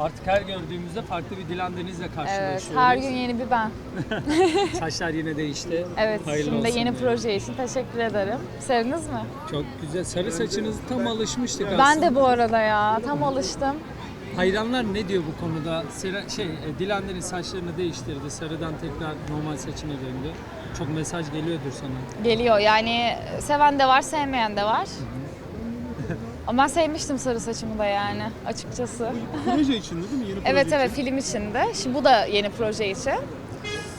Artık her gördüğümüzde farklı bir Dilan Deniz'le Evet, karşılaşıyoruz. her gün yeni bir ben. Saçlar yine değişti. Evet, Hayırlı şimdi olsun yeni diyelim. proje için teşekkür ederim. Sevdiniz mi? Çok güzel. Sarı saçınız tam alışmıştık aslında. Ben de bu arada ya, tam alıştım. Hayranlar ne diyor bu konuda? Sera- şey, e, Dilan Deniz saçlarını değiştirdi. Sarıdan tekrar normal saçına döndü. Çok mesaj geliyordur sana. Geliyor yani seven de var, sevmeyen de var. Ama ben sevmiştim sarı saçımı da yani açıkçası. Proje için değil mi? Yeni proje Evet için. evet film içinde. Şimdi bu da yeni proje için.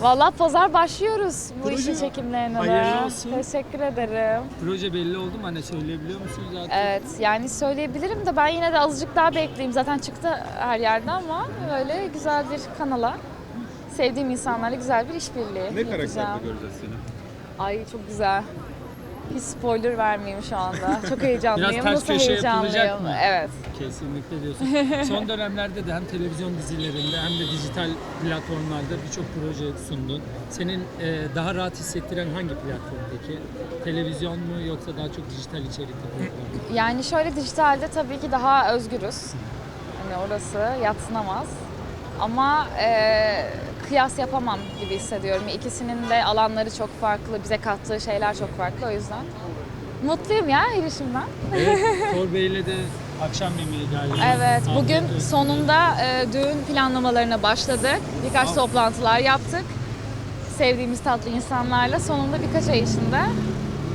Vallahi pazar başlıyoruz bu Proje- işin çekimlerine de. Hayırlı olsun. Teşekkür ederim. Proje belli oldu mu? Hani söyleyebiliyor musunuz zaten? Evet yani söyleyebilirim de ben yine de azıcık daha bekleyeyim. Zaten çıktı her yerde ama böyle güzel bir kanala sevdiğim insanlarla güzel bir işbirliği Ne yapacağım. karakterde göreceğiz seni? Ay çok güzel. Hiç spoiler vermeyeyim şu anda. Çok heyecanlıyım. Biraz ters Nasıl köşe heyecanlıyım? yapılacak mı? Evet. Kesinlikle diyorsun. Son dönemlerde de hem televizyon dizilerinde hem de dijital platformlarda birçok proje sundun. Senin e, daha rahat hissettiren hangi platform peki? Televizyon mu yoksa daha çok dijital içerikli platform mu? Yani şöyle dijitalde tabii ki daha özgürüz. Hani orası yatsınamaz. Ama e, kıyas yapamam gibi hissediyorum. İkisinin de alanları çok farklı, bize kattığı şeyler çok farklı o yüzden. Mutluyum ya erişimden. Evet, Thor Bey'le de akşam yemeği galiba. Evet, bugün sonunda e, düğün planlamalarına başladık. Birkaç toplantılar yaptık. Sevdiğimiz tatlı insanlarla sonunda birkaç ay içinde,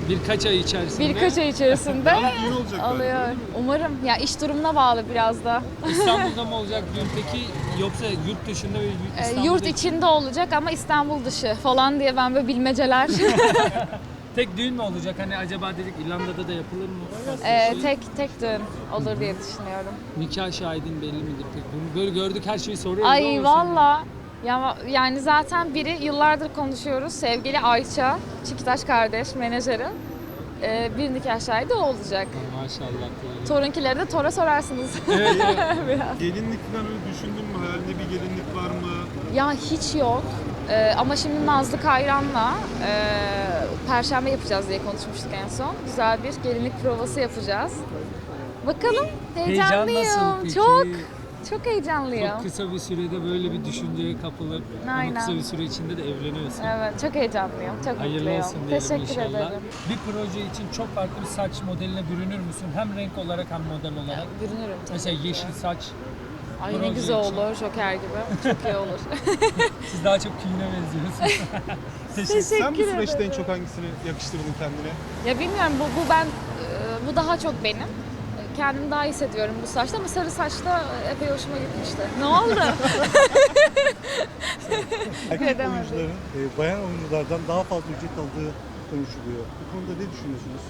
Birkaç ay içerisinde birkaç ay içerisinde düğün olacak alıyor. Umarım. Ya iş durumuna bağlı biraz da. İstanbul'da mı olacak düğün peki yoksa yurt dışında ve E, İstanbul'da yurt içinde olacak ama İstanbul dışı falan diye ben böyle bilmeceler. Tek düğün mü olacak? Hani acaba dedik İrlanda'da da yapılır mı? E, tek tek düğün olur diye düşünüyorum. Nikah şahidin belli midir peki? Bunu böyle gördük her şeyi soruyoruz. Ay sen- valla. Ya, yani zaten biri yıllardır konuşuyoruz. Sevgili Ayça, Çikitaş kardeş, menajeri. E, bir nikah şahidi o olacak. Maşallah. diyelim. Torunkileri de Tora sorarsınız. Evet, evet. Biraz. Gelinlik falan öyle düşündün mü? Hayalinde bir gelinlik var mı? Ya hiç yok. Ee, ama şimdi Nazlı Kayran'la e, Perşembe yapacağız diye konuşmuştuk en son. Güzel bir gelinlik provası yapacağız. Bakalım Heyecan heyecanlıyım. nasıl peki? Çok çok heyecanlıyım. Çok kısa bir sürede böyle bir düşünceye kapılıp ama Aynen. kısa bir süre içinde de evleniyorsun. Evet çok heyecanlıyım. Çok Hayırlı mutluyum. olsun diyelim Teşekkür inşallah. ederim. Bir proje için çok farklı bir saç modeline bürünür müsün? Hem renk olarak hem model olarak. Bürünürüm tabii Mesela ki. yeşil saç. Ay ne proje güzel için. olur Joker gibi. Çok iyi olur. Siz daha çok kine benziyorsunuz. Teşekkür Sen bu Teşekkür süreçte en ederim. çok hangisini yakıştırdın kendine? Ya bilmiyorum bu, bu ben e, bu daha çok benim. Kendimi daha iyi hissediyorum bu saçta ama sarı saçta epey hoşuma gitmişti. Ne oldu? Erkek oyuncuların e, bayan oyunculardan daha fazla ücret aldığı konuşuluyor. Bu konuda ne düşünüyorsunuz?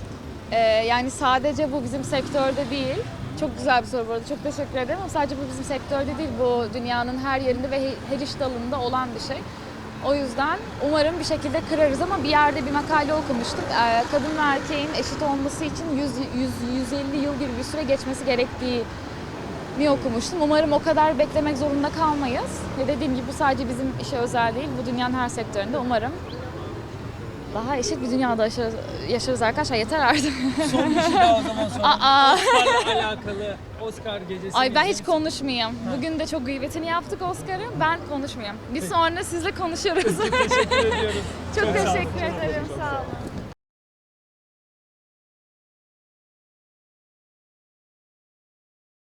Ee, yani sadece bu bizim sektörde değil. Çok güzel bir soru bu arada. Çok teşekkür ederim ama sadece bu bizim sektörde değil. Bu dünyanın her yerinde ve he- her iş dalında olan bir şey. O yüzden umarım bir şekilde kırarız ama bir yerde bir makale okumuştuk. Ee, kadın ve erkeğin eşit olması için 100, 100, 150 yıl gibi bir süre geçmesi gerektiği ni okumuştum. Umarım o kadar beklemek zorunda kalmayız. Ve dediğim gibi bu sadece bizim işe özel değil. Bu dünyanın her sektöründe umarım daha eşit bir dünyada yaşarız, yaşarız arkadaşlar. Yeter artık. Son bir şey daha o zaman sonra. Aa. Oscar'la alakalı Oscar gecesi. Ay ben hiç konuşmayayım. Bugün de çok gıybetini yaptık Oscar'ın. Ben konuşmayayım. Bir sonra sizle konuşuruz. Teşekkür ediyoruz. çok Çok teşekkür ederim.